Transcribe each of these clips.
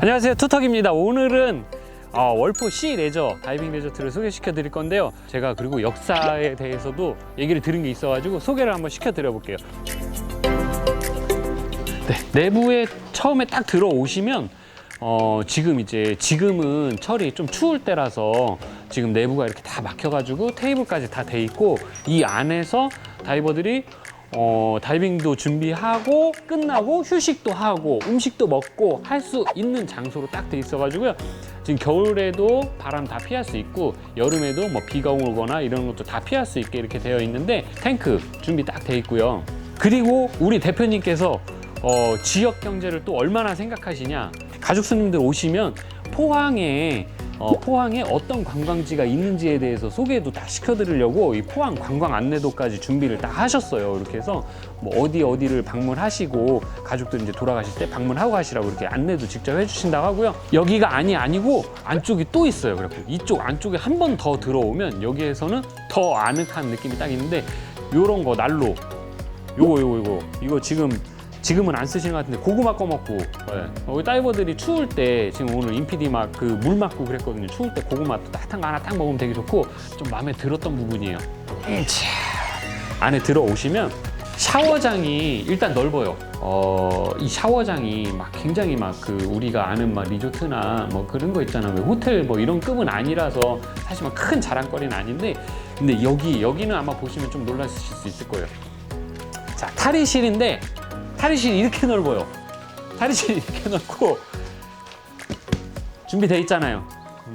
안녕하세요. 투턱입니다. 오늘은 어, 월포 시 레저 다이빙 레저트를 소개시켜 드릴 건데요. 제가 그리고 역사에 대해서도 얘기를 들은 게 있어 가지고 소개를 한번 시켜 드려 볼게요. 네, 내부에 처음에 딱 들어오시면 어, 지금 이제 지금은 철이 좀 추울 때라서 지금 내부가 이렇게 다 막혀가지고 테이블까지 다 돼 있고 이 안에서 다이버들이 어, 다이빙도 준비하고 끝나고 휴식도 하고 음식도 먹고 할 수 있는 장소로 딱 돼 있어가지고요. 지금 겨울에도 바람 다 피할 수 있고 여름에도 뭐 비가 오거나 이런 것도 다 피할 수 있게 이렇게 되어 있는데 탱크 준비 딱 돼 있고요. 그리고 우리 대표님께서 어, 지역 경제를 또 얼마나 생각하시냐. 가족 손님들 오시면 포항에 어, 포항에 어떤 관광지가 있는지에 대해서 소개도 다 시켜드리려고 이 포항 관광 안내도까지 준비를 다 하셨어요. 이렇게 해서 뭐 어디 어디를 방문하시고 가족들 이제 돌아가실 때 방문하고 가시라고 이렇게 안내도 직접 해주신다고 하고요. 여기가 아니 아니고 안쪽이 또 있어요. 그래갖고 이쪽 안쪽에 한 번 더 들어오면 여기에서는 더 아늑한 느낌이 딱 있는데 요런 거 난로 요거 요거 요거 이거 지금 지금은 안 쓰시는 것 같은데 고구마 꺼먹고. 예. 우리 다이버들이 추울 때 지금 오늘 인피디 막 그 물 맞고 그랬거든요. 추울 때 고구마 또 따뜻한 거 하나 딱 먹으면 되게 좋고 좀 마음에 들었던 부분이에요. 음, 차. 안에 들어오시면 샤워장이 일단 넓어요. 어, 이 샤워장이 막 굉장히 막 그 우리가 아는 막 리조트나 뭐 그런 거 있잖아 왜 호텔 뭐 이런 급은 아니라서 사실 막 큰 자랑거리는 아닌데 근데 여기 여기는 아마 보시면 좀 놀라실 수 있을 거예요. 자 탈의실인데 탈의실이 이렇게 넓어요. 탈의실이 이렇게 넓고 준비돼 있잖아요.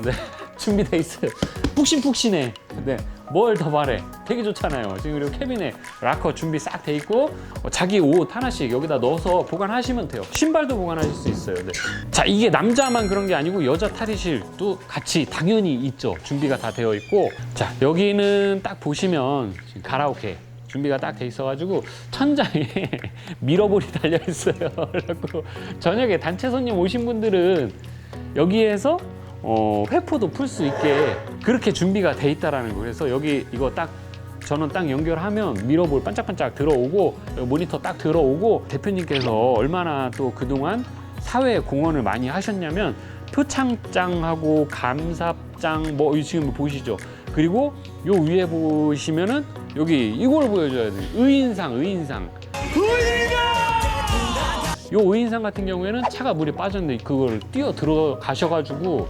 네, 준비돼 있어요. 푹신푹신해. 네, 뭘 더 바래? 되게 좋잖아요. 지금 그리고 캐빈에 락커 준비 싹 돼 있고 어, 자기 옷 하나씩 여기다 넣어서 보관하시면 돼요. 신발도 보관하실 수 있어요. 네. 자, 이게 남자만 그런 게 아니고 여자 탈의실도 같이 당연히 있죠. 준비가 다 되어 있고 자, 여기는 딱 보시면 지금 가라오케 준비가 딱 돼 있어가지고 천장에 미러볼이 달려 있어요. 그래갖고 저녁에 단체 손님 오신 분들은 여기에서 어, 회포도 풀 수 있게 그렇게 준비가 돼 있다라는 거. 그래서 여기 이거 딱 전원 딱 연결하면 미러볼 반짝반짝 들어오고 모니터 딱 들어오고 대표님께서 얼마나 또 그동안 사회 공헌을 많이 하셨냐면 표창장하고 감사장 뭐 지금 보시죠. 그리고 요 위에 보시면은 여기 이걸 보여줘야 돼. 의인상, 의인상. 요 의인상 같은 경우에는 차가 물에 빠졌는데 그걸 뛰어 들어가셔가지고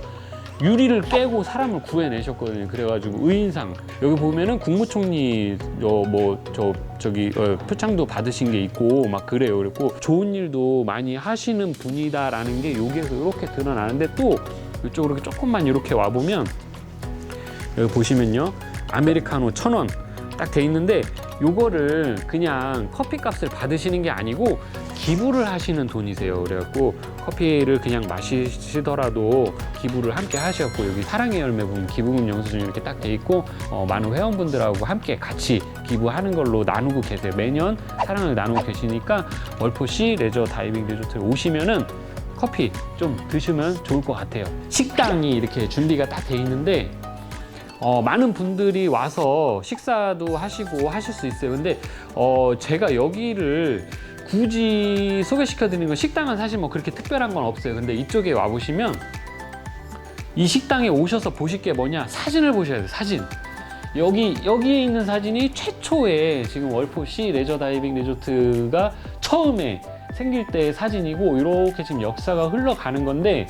유리를 깨고 사람을 구해내셨거든요. 그래가지고 의인상 여기 보면은 국무총리 뭐저 저기 어, 표창도 받으신 게 있고 막 그래요. 그랬고 좋은 일도 많이 하시는 분이다라는 게 여기에서 이렇게 드러나는데 또 이쪽으로 조금만 이렇게 와 보면 여기 보시면요 아메리카노 천 원 딱 돼 있는데 요거를 그냥 커피 값을 받으시는 게 아니고 기부를 하시는 돈이세요. 그래갖고 커피를 그냥 마시더라도 기부를 함께 하셨고 여기 사랑의 열매 보면 기부금 영수증이 이렇게 딱 돼 있고 어, 많은 회원분들하고 함께 같이 기부하는 걸로 나누고 계세요. 매년 사랑을 나누고 계시니까 월포시 레저 다이빙 리조트에 오시면은 커피 좀 드시면 좋을 것 같아요. 식당이 이렇게 준비가 딱 돼 있는데 어, 많은 분들이 와서 식사도 하시고 하실 수 있어요. 근데 어, 제가 여기를 굳이 소개시켜 드리는 건 식당은 사실 뭐 그렇게 특별한 건 없어요. 근데 이쪽에 와 보시면 이 식당에 오셔서 보실 게 뭐냐? 사진을 보셔야 돼요. 사진. 여기 여기에 있는 사진이 최초의 지금 월포시 레저 다이빙 리조트가 처음에 생길 때의 사진이고 이렇게 지금 역사가 흘러가는 건데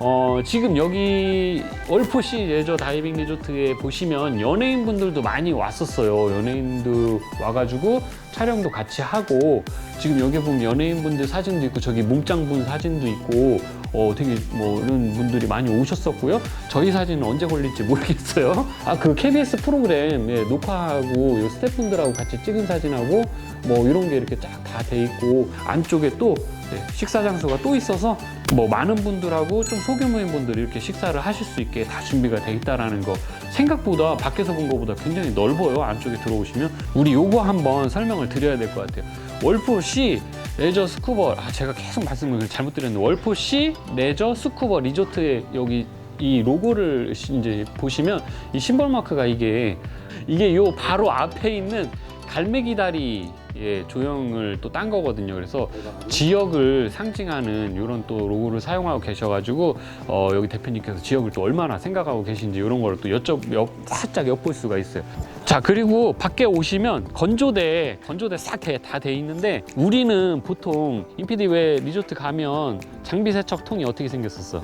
어, 지금 여기 월포시 레저 다이빙 리조트에 보시면 연예인분들도 많이 왔었어요. 연예인도 와가지고 촬영도 같이 하고 지금 여기 보면 연예인분들 사진도 있고 저기 몸짱분 사진도 있고 어, 되게 뭐 이런 분들이 많이 오셨었고요. 저희 사진은 언제 걸릴지 모르겠어요. 아, 그 KBS 프로그램 예, 녹화하고 요 스태프분들하고 같이 찍은 사진하고 뭐 이런 게 이렇게 쫙 다 돼 있고 안쪽에 또 네, 식사 장소가 또 있어서 뭐 많은 분들하고 좀 소규모인 분들이 이렇게 식사를 하실 수 있게 다 준비가 돼 있다라는 거 생각보다 밖에서 본 것보다 굉장히 넓어요 안쪽에 들어오시면. 우리 요거 한번 설명을 드려야 될 것 같아요. 월포시 레저 스쿠버. 아 제가 계속 말씀을 잘못 드렸는데 월포시 레저 스쿠버 리조트에 여기 이 로고를 이제 보시면 이 심벌 마크가 이게 이게 요 바로 앞에 있는 갈매기 다리 예, 조형을 또 딴 거거든요. 그래서 지역을 상징하는 이런 또 로고를 사용하고 계셔가지고 어, 여기 대표님께서 지역을 또 얼마나 생각하고 계신지 이런 거를 또 여쭤 여, 살짝 엿볼 수가 있어요. 자 그리고 밖에 오시면 건조대 건조대 싹다돼 있는데 우리는 보통 인피디 왜 리조트 가면 장비 세척 통이 어떻게 생겼었어?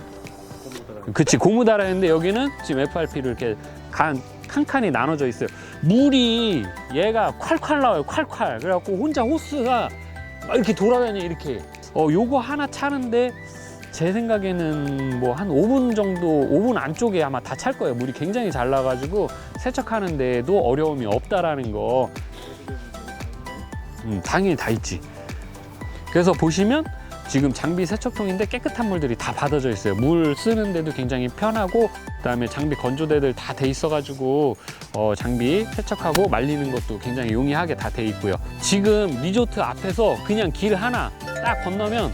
그치 고무 달아있는데 여기는 지금 FRP로 이렇게 간 칸칸이 나눠져 있어요. 물이 얘가 콸콸 나와요. 콸콸. 그래갖고 혼자 호스가 막 이렇게 돌아다녀 이렇게. 어 요거 하나 차는데 제 생각에는 뭐 한 5분 정도 5분 안쪽에 아마 다 찰 거예요. 물이 굉장히 잘 나가지고 세척하는데도 어려움이 없다라는 거. 음, 당연히 다 있지. 그래서 보시면 지금 장비 세척통인데 깨끗한 물들이 다 받아져 있어요. 물 쓰는데도 굉장히 편하고 그 다음에 장비 건조대들 다 돼 있어 가지고 어, 장비 세척하고 말리는 것도 굉장히 용이하게 다 돼 있고요. 지금 리조트 앞에서 그냥 길 하나 딱 건너면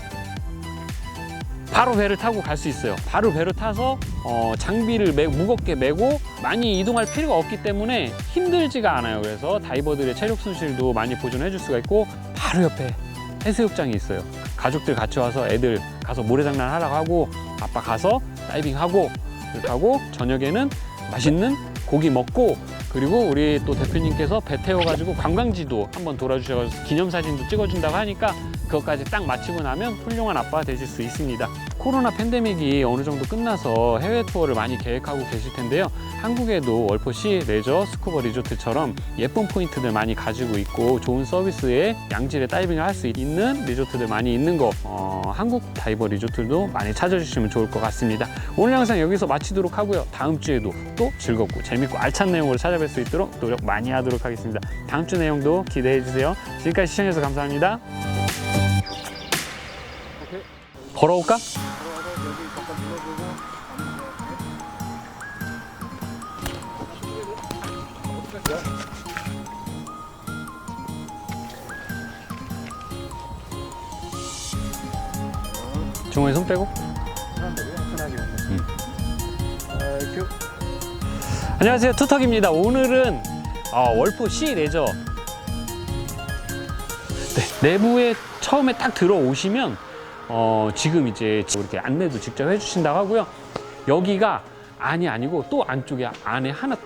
바로 배를 타고 갈 수 있어요. 바로 배를 타서 어, 장비를 매- 무겁게 메고 많이 이동할 필요가 없기 때문에 힘들지가 않아요. 그래서 다이버들의 체력 손실도 많이 보존해 줄 수가 있고 바로 옆에 해수욕장이 있어요. 가족들 같이 와서 애들 가서 모래장난 하라고 하고 아빠 가서 다이빙하고 이렇게 하고 저녁에는 맛있는 고기 먹고 그리고 우리 또 대표님께서 배 태워가지고 관광지도 한번 돌아주셔서 기념사진도 찍어준다고 하니까 그것까지 딱 마치고 나면 훌륭한 아빠가 되실 수 있습니다. 코로나 팬데믹이 어느 정도 끝나서 해외 투어를 많이 계획하고 계실 텐데요. 한국에도 월포시 레저 스쿠버 리조트처럼 예쁜 포인트들 많이 가지고 있고 좋은 서비스에 양질의 다이빙을 할 수 있는 리조트들 많이 있는 거 어, 한국 다이버 리조트도 많이 찾아주시면 좋을 것 같습니다. 오늘 영상 여기서 마치도록 하고요. 다음 주에도 또 즐겁고 재밌고 알찬 내용으로 찾아뵐 수 있도록 노력 많이 하도록 하겠습니다. 다음 주 내용도 기대해 주세요. 지금까지 시청해주셔서 감사합니다. 걸어올까? 중원에 손 빼고. 안녕하세요 투턱입니다 오늘은 어, 월포 시 레저 네, 내부에 처음에 딱 들어오시면 어, 지금 이제 이렇게 안내도 직접 해주신다고 하고요. 여기가 안이 아니고 또 안쪽에 안에 하나